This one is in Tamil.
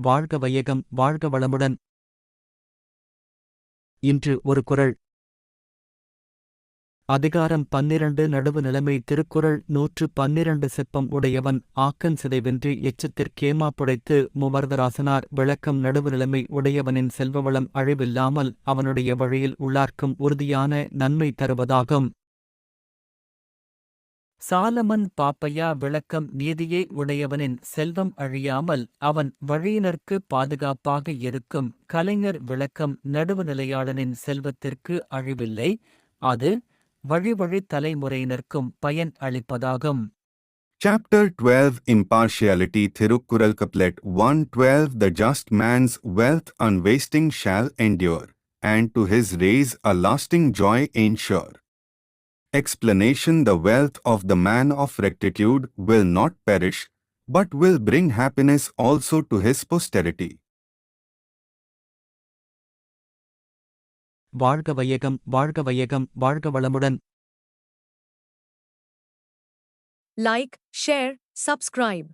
வாழ்க வையகம் வாழ்க வளமுடன். இன்று ஒரு குறள் அதிகாரம் பன்னிரண்டு நடுவு நிலைமை திருக்குறள் நூற்று பன்னிரண்டு சிற்பம் உடையவன் ஆக்கன் சிதைவென்று எச்சத்திற்கேமா புடைத்து முவர்தராசனார் விளக்கம் நடுவு நிலைமை உடையவனின் செல்வவளம் அழிவில்லாமல் அவனுடைய வழியில் உள்ளார்க்கும் உறுதியான நன்மை தருவதாகும். சாலமன் பாப்பையா விளக்கம் நீதியை உடையவனின் செல்வம் அழியாமல் அவன் வழியினர்க்கு பாதுகாப்பாக இருக்கும் கலைஞர் விளக்கம் நடுவுநிலையாளனின் செல்வத்திற்கு அழிவில்லை அது வழிவழி தலைமுறையினருக்கும் தலைமுறையினர்க்கும் பயன் அளிப்பதாகும் Chapter 12 Impartiality Thirukkural Couplet 112 The just man's wealth unwasting shall endure, and to his rays a lasting joy ensure. Explanation The wealth of the man of rectitude will not perish, but will bring happiness also to his posterity. வாழ்க வையகம் வாழ்க வையகம் வாழ்க வளமுடன் Like, share, subscribe.